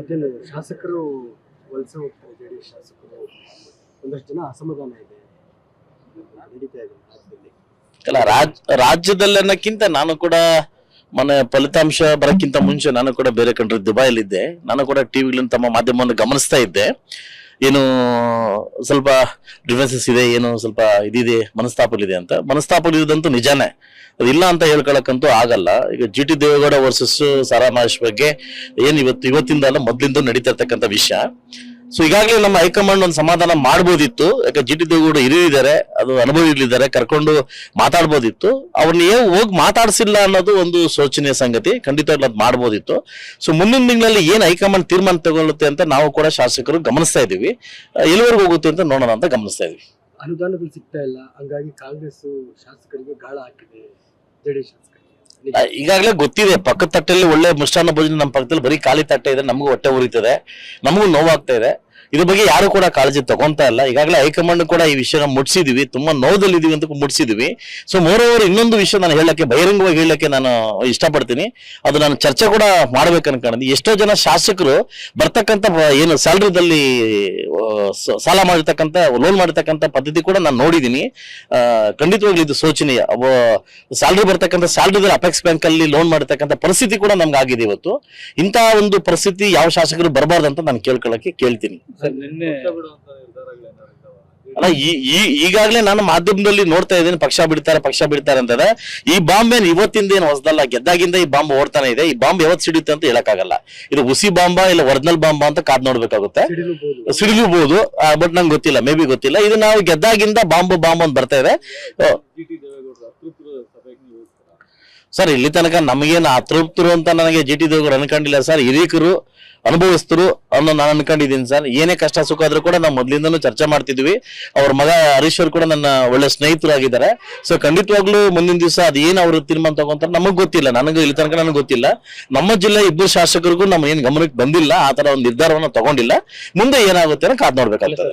ಅದೇನು ಶಾಸಕರು ವಲಸೆ ಹೋಗ್ತಾರೆ ಜೆ ಡಿ ಎಸ್ ಶಾಸಕರು ಒಂದಷ್ಟು ಜನ ಅಸಮಾಧಾನ ಇದೆ. ನಡೀತಾ ಇದೆ ರಾಜ್ಯದಲ್ಲಿ. ಅಲ್ಲ, ರಾಜ್ ರಾಜ್ಯದಲ್ಲಿ ನಾನು ಕೂಡ ಮೊನ್ನೆ ಫಲಿತಾಂಶ ಬರಕ್ಕಿಂತ ಮುಂಚೆ ನಾನು ಕೂಡ ಬೇರೆ ಕಂಡ್ರೆ ದುಬೈಲಿದ್ದೆ ನಾನು ಕೂಡ ಟಿವಿಗಳನ್ನು ತಮ್ಮ ಮಾಧ್ಯಮವನ್ನು ಗಮನಿಸ್ತಾ ಇದ್ದೆ. ಏನು ಸ್ವಲ್ಪ ಡಿಫ್ರೆನ್ಸಸ್ ಇದೆ, ಏನು ಸ್ವಲ್ಪ ಇದಿದೆ, ಮನಸ್ತಾಪಗಳಿದೆ ಅಂತ. ಮನಸ್ತಾಪಗಳಿರೋದಂತೂ ನಿಜಾನೇ. ಅದಿಲ್ಲ ಅಂತ ಹೇಳ್ಕೊಳಕ್ಕಂತೂ ಆಗಲ್ಲ. ಈಗ G T Devegowda versus Sara Mahesh ಬಗ್ಗೆ ಏನು ಇವತ್ತು ಇವತ್ತಿಂದ ಅಲ್ಲ ಮೊದ್ಲಿಂದ ನಡೀತಾ ಇರ್ತಕ್ಕಂಥ ವಿಷಯ. ಸೊ ಈಗಾಗಲೇ ನಮ್ಮ ಹೈಕಮಾಂಡ್ ಒಂದು ಸಮಾಧಾನ ಮಾಡ್ಬೋದಿತ್ತು. ಯಾಕೆ ಜಿ ಟಿ ದೇವೇಗೌಡ ಹಿರಿಯಿದ್ದಾರೆ ಅದು ಅನುಭವಿಗಳಿದ್ದಾರೆ ಕರ್ಕೊಂಡು ಮಾತಾಡ್ಬೋದಿತ್ತು. ಅವ್ರನ್ನ ಏನು ಹೋಗಿ ಮಾತಾಡಿಸಿಲ್ಲ ಅನ್ನೋದು ಒಂದು ಶೋಚನೀಯ ಸಂಗತಿ. ಖಂಡಿತ ಅದು ಮಾಡ್ಬೋದಿತ್ತು. ಸೊ ಮುಂದಿನ ತಿಂಗಳಲ್ಲಿ ಏನು ಹೈಕಮಾಂಡ್ ತೀರ್ಮಾನ ತಗೊಳ್ಳುತ್ತೆ ಅಂತ ನಾವು ಕೂಡ ಶಾಸಕರು ಗಮನಿಸ್ತಾ ಇದ್ದೀವಿ. ಎಲ್ಲಿವರೆಗೂ ಹೋಗುತ್ತೆ ಅಂತ ನೋಡೋಣ ಅಂತ ಗಮನಿಸ್ತಾ ಇದೀವಿ ಅನುದಾನಗಳು ಸಿಗ್ತಾ ಇಲ್ಲ. ಹಂಗಾಗಿ ಕಾಂಗ್ರೆಸ್ ಶಾಸಕರಿಗೆ ಗಾಳ ಹಾಕಿದೆ. ಜೆಡಿಎಸ್ ಆ, ಈಗಾಗಲೇ ಗೊತ್ತಿದೆ, ಪಕ್ಕದ ತಟ್ಟೆಯಲ್ಲಿ ಒಳ್ಳೆ ಮಿಷ್ಟಾನ್ನ ಭೋಜನ ನಮ್ಮ ಪಕ್ಕದಲ್ಲಿ ಬರೀ ಖಾಲಿ ತಟ್ಟೆ ಇದೆ, ನಮಗೂ ಹೊಟ್ಟೆ ಉರಿತದೆ, ನಮಗೂ ನೋವಾಗ್ತಾ ಇದೆ. ಇದ್ರ ಬಗ್ಗೆ ಯಾರು ಕೂಡ ಕಾಳಜಿ ತಗೊಂತಾ ಇಲ್ಲ. ಈಗಾಗಲೇ ಹೈಕಮಾಂಡ್ ಕೂಡ ಈ ವಿಷಯನ ಮುಟ್ಸಿದೀವಿ. ತುಂಬಾ ನೋವದಲ್ಲಿದೀವಿ ಅಂತ ಮುಟ್ಸಿದೀವಿ. ಸೊ ಮೋರ್ ಓವರ್ ಇನ್ನೊಂದು ವಿಷಯ ನಾನು ಹೇಳಕ್ಕೆ, ಬಹಿರಂಗವಾಗಿ ಹೇಳಕ್ಕೆ ನಾನು ಇಷ್ಟಪಡ್ತೀನಿ. ಅದು ನಾನು ಚರ್ಚೆ ಕೂಡ ಮಾಡ್ಬೇಕು ಅನ್ಕೊಂಡಿದ್ದೆ ಎಷ್ಟೋ ಜನ ಶಾಸಕರು ಬರ್ತಕ್ಕಂಥ ಏನು ಸ್ಯಾಲ್ರಿದಲ್ಲಿ ಸಾಲ ಮಾಡಿರ್ತಕ್ಕಂಥ, ಲೋನ್ ಮಾಡಿರ್ತಕ್ಕಂಥ ಪದ್ಧತಿ ಕೂಡ ನಾನು ನೋಡಿದೀನಿ ಖಂಡಿತವಾಗ್ಲೂ ಇದು ಶೋಚನೀಯ. ಸ್ಯಾಲ್ರಿ ಬರ್ತಕ್ಕಂಥ ಸ್ಯಾಲ್ರಿದಲ್ಲಿ ಅಪೆಕ್ಸ್ ಬ್ಯಾಂಕ್ ಅಲ್ಲಿ ಲೋನ್ ಮಾಡಿರ್ತಕ್ಕಂಥ ಪರಿಸ್ಥಿತಿ ಕೂಡ ನಮ್ಗೆ ಆಗಿದೆ ಇವತ್ತು. ಇಂತಹ ಒಂದು ಪರಿಸ್ಥಿತಿ ಯಾವ ಶಾಸಕರು ಬರಬಾರ್ದು ಅಂತ ನಾನು ಕೇಳ್ಕೊಳ್ಳಕ್ಕೆ ಕೇಳ್ತೀನಿ. ನಿನ್ನೆ ಅಲ್ಲ ಈ ಈ- ಈಗಾಗಲೇ ನಾನು ಮಾಧ್ಯಮದಲ್ಲಿ ನೋಡ್ತಾ ಇದ್ದೀನಿ ಪಕ್ಷ ಬಿಡ್ತಾರೆ ಪಕ್ಷ ಬಿಡ್ತಾರೆ ಅಂತಂದ್ರೆ ಈ ಬಾಂಬ್ ಏನ್ ಇವತ್ತಿಂದ ಏನು ಹೊಸದಲ್ಲ ಗೆದ್ದಾಗಿಂದ ಈ ಬಾಂಬ್ ಓಡ್ತಾನೆ ಇದೆ ಈ ಬಾಂಬ್ ಯಾವತ್ತು ಸಿಡಿಯುತ್ತೆ ಅಂತ ಹೇಳಕ್ಕಾಗಲ್ಲ. ಇದು ಹುಸಿ ಬಾಂಬಾ ಇಲ್ಲ ಒರಿಜಿನಲ್ ಬಾಂಬಾ ಅಂತ ಕಾದ್ ನೋಡ್ಬೇಕಾಗುತ್ತೆ. ಸಿಡಿಲೂಬಹುದು. ಬಟ್ ನಂಗೆ ಗೊತ್ತಿಲ್ಲ ಮೇ ಬಿ ಗೊತ್ತಿಲ್ಲ. ಇದು ನಾವು ಗೆದ್ದಾಗಿಂದ ಬಾಂಬು ಬಾಂಬ್ ಅಂತ ಬರ್ತಾ ಇದೆ ಆ, ಜಿ ಟಿ ದೇವೇಗೌಡರು ಅತೃಪ್ತರ ಸಭೆಗೆ ನೀವು ಹೋಗ್ತೀರಾ ಸರ್, ಇಲ್ಲಿ ತನಕ ನಮಗೇನು ಅತೃಪ್ತರು ಅಂತ ನನಗೆ ಜಿ ಟಿ ದೇವರು ಅನ್ಕೊಂಡಿಲ್ಲ ಸರ್. ಹಿರಿಯಕರು ಅನುಭವಿಸ್ತರು ಅನ್ನೋ ನಾನು ಅನ್ಕೊಂಡಿದ್ದೀನಿ ಸರ್. ಏನೇ ಕಷ್ಟ ಸುಖ ಆದ್ರೂ ಕೂಡ ನಾವು ಮೊದಲಿಂದನೂ ಚರ್ಚೆ ಮಾಡ್ತಿದ್ವಿ. ಅವ್ರ ಮಗ ಹರೀಶ್ವರ್ ಕೂಡ ನನ್ನ ಒಳ್ಳೆ ಸ್ನೇಹಿತರು ಆಗಿದ್ದಾರೆ ಸೊ ಖಂಡಿತವಾಗ್ಲೂ ಮುಂದಿನ ದಿವಸ ಅದು ಏನು ಅವರು ತೀರ್ಮಾನ ತಗೊಂತಾರೆ ನಮಗ್ ಗೊತ್ತಿಲ್ಲ. ನನಗೂ ಇಲ್ಲಿ ತನಕ ನನಗೆ ಗೊತ್ತಿಲ್ಲ. ನಮ್ಮ ಜಿಲ್ಲೆ ಇಬ್ಬರು ಶಾಸಕರಿಗೂ ನಮ್ಮ ಏನ್ ಗಮನಕ್ಕೆ ಬಂದಿಲ್ಲ, ಆ ತರ ಒಂದು ನಿರ್ಧಾರವನ್ನು ತಗೊಂಡಿಲ್ಲ. ಮುಂದೆ ಏನಾಗುತ್ತೆ ಕಾದ್ ನೋಡ್ಬೇಕಾಗ್ತದೆ.